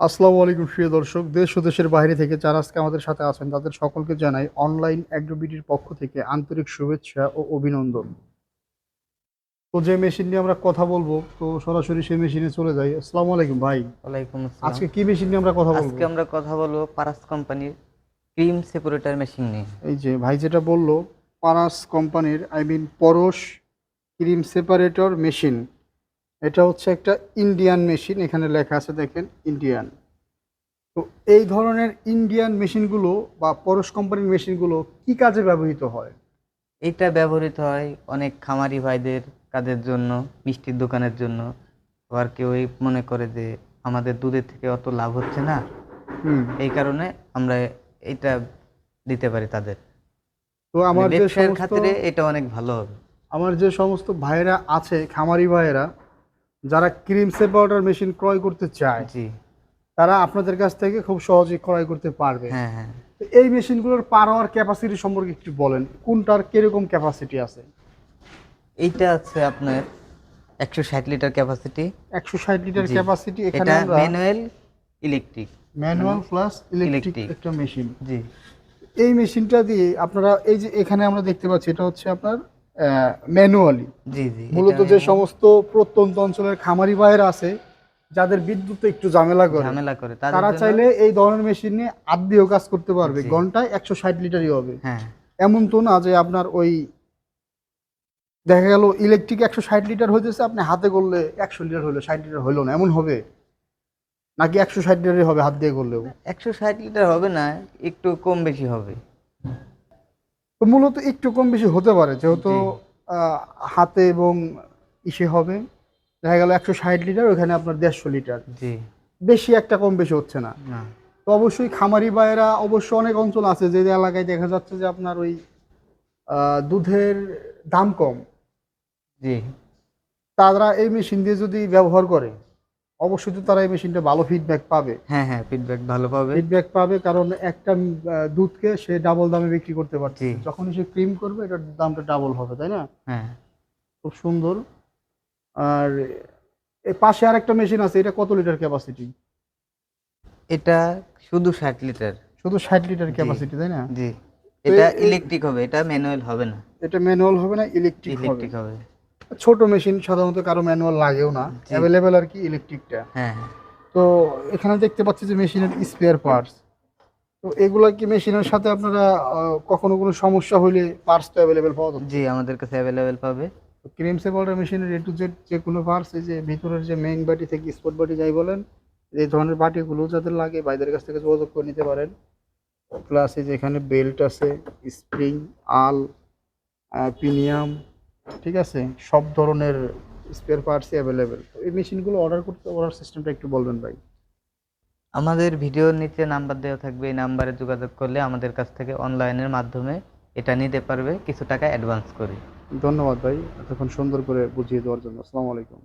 আসসালামু আলাইকুম প্রিয় দর্শক। দেশ ও দেশের বাইরে থেকে যারা আজকে আমাদের সাথে আছেন তাদের সকলকে জানাই অনলাইন অ্যাগ্রোবিডির পক্ষ থেকে আন্তরিক শুভেচ্ছা ও অভিনন্দন। তো যে মেশিন নিয়ে আমরা কথা বলব তো সরাসরি সেই মেশিনে চলে যাই। আসসালামু আলাইকুম ভাই। ওয়ালাইকুম আসসালাম। আজকে কি মেশিন নিয়ে আমরা কথা বলব? আজকে আমরা কথা বলব পারাস কোম্পানির ক্রিম সেপারেটর মেশিন নিয়ে। এই যে ভাই যেটা বলল পারাস কোম্পানির I mean Paras cream separator machine. এটা হচ্ছে একটা ইন্ডিয়ান মেশিন এখানে লেখা আছে দেখেন ইন্ডিয়ান তো এই ধরনের ইন্ডিয়ান মেশিনগুলো বা পরশ কোম্পানির মেশিনগুলো কি কাজে ব্যবহৃত হয়? এটা ব্যবহৃত হয় অনেক খামারি ভাইদের কাজের জন্য মিষ্টির দোকানের জন্য। আবার কেউ এই মনে করে যে আমাদের দুধের থেকে অত লাভ হচ্ছে না। হুম। এই কারণে আমরা এটা দিতে পারি তাদের। তো আমার যে খাতিরে এটা অনেক ভালো হবে। আমার যে সমস্ত ভাইয়েরা আছে খামারি ভাইয়েরা যারা ক্রিম সেপারেটর মেশিন ক্রয় করতে চায় জি। তারা আপনাদের কাছ থেকে খুব সহজেই ক্রয় করতে পারবে। হ্যাঁ হ্যাঁ। এই মেশিনগুলোর পার ক্যাপাসিটি সম্পর্কে একটু বলেন কোনটার কীরকম ক্যাপাসিটি আছে? এইটা আছে আপনার একশো ষাট লিটার ক্যাপাসিটি একশো ষাট লিটার ক্যাপাসিটি এখানে আমরা manual electric manual plus electric একটা মেশিন জি। এই মেশিনটা দিয়ে আপনারা এই যে এখানে আমরা দেখতে পাচ্ছি এটা হচ্ছে আপনার ম্যানুয়ালি জি জি মূলত যে সমস্ত প্রত্যন্ত অঞ্চলের খামারি ভাইয়েরা আছে যাদের বিদ্যুৎ একটু ঝামেলা করে ঝামেলা করে তারা চাইলে এই ধরনের মেশিন নিয়ে আট কাজ করতে পারবে। ঘন্টায় একশো ষাট লিটারই হবে। হ্যাঁ। এমন তো না যে আপনার ওই দেখা গেল ইলেকট্রিক একশো ষাট লিটার হইতেছে আপনি হাতে করলে একশো লিটার হলো ষাট লিটার হইল না এমন হবে? নাকি একশো ষাট লিটারই হবে হাত দিয়ে করলেও? একশো ষাট লিটার হবে না একটু কম বেশি হবে। তো মূলত একটু কম বেশি হতে পারে যেহেতু হাতে এবং ইসে হবে। দেখা গেল একশো ষাট লিটার ওখানে আপনার দেড়শো লিটার। জি। বেশি একটা কম বেশি হচ্ছে না। তো অবশ্যই খামারি ভাইয়েরা অবশ্য অনেক অঞ্চল আছে যে এলাকায় দেখা যাচ্ছে যে আপনার ওই দুধের দাম কম। জি। তারা এই মেশিন দিয়ে যদি ব্যবহার করে অবশ্যই তো তারা এই মেশিনটা ভালো ফিডব্যাক পাবে। হ্যাঁ হ্যাঁ ফিডব্যাক ভালো পাবে। ফিডব্যাক পাবে কারণ একটা দুধকে সে ডাবল দামে বিক্রি করতে পারছে। জি। যখনই সে ক্রিম করবে এটার দামটা ডাবল হবে তাই না? হ্যাঁ। খুব সুন্দর। আর এই পাশে আরেকটা মেশিন আছে এটা কত লিটার ক্যাপাসিটি এটা শুধু ষাট লিটার শুধু ষাট লিটার ক্যাপাসিটি তাই না? জি। এটা ইলেকট্রিক হবে এটা ম্যানুয়াল হবে না। এটা ম্যানুয়াল হবে না ইলেকট্রিক হবে। ইলেকট্রিক হবে। ছোট মেশিন সাধারণত কারও ম্যানুয়াল লাগেও না। অ্যাভেলেবেল আর কি ইলেকট্রিকটা হ্যাঁ হ্যাঁ। তো এখানে দেখতে পাচ্ছি যে মেশিনের স্পেয়ার পার্টস তো এগুলা কি মেশিনের সাথে আপনারা কখনো কোনো সমস্যা হলে পার্টস তো অ্যাভেলেবেল পাওয়া যাচ্ছে জি আমাদের কাছে অ্যাভেলেবেল পাবে। ক্রিম সেপারেটর মেশিনের এ টু জেড যে কোনো পার্টস এই যে ভিতরের যে মেইন বাটি থেকে স্পট বাটি যাই বলেন এই ধরনের বাটিগুলো যাদের লাগে বাইদের কাছ থেকে যোগাযোগ করে নিতে পারেন। প্লাস এই যে এখানে বেল্ট আছে স্প্রিং আল প্রিমিয়াম ঠিক আছে? সব ধরনের স্পেয়ার পার্টসই অ্যাভেলেবেল এই মেশিনগুলো অর্ডার করতে অর্ডার সিস্টেমটা একটু বলবেন ভাই। আমাদের ভিডিওর নিচে নাম্বার দেওয়া থাকবে এই নাম্বারে যোগাযোগ করলে আমাদের কাছ থেকে অনলাইনের মাধ্যমে এটা নিতে পারবে কিছু টাকা অ্যাডভান্স করে। ধন্যবাদ ভাই এতক্ষণ সুন্দর করে বুঝিয়ে দেওয়ার জন্য। আসসালামু আলাইকুম।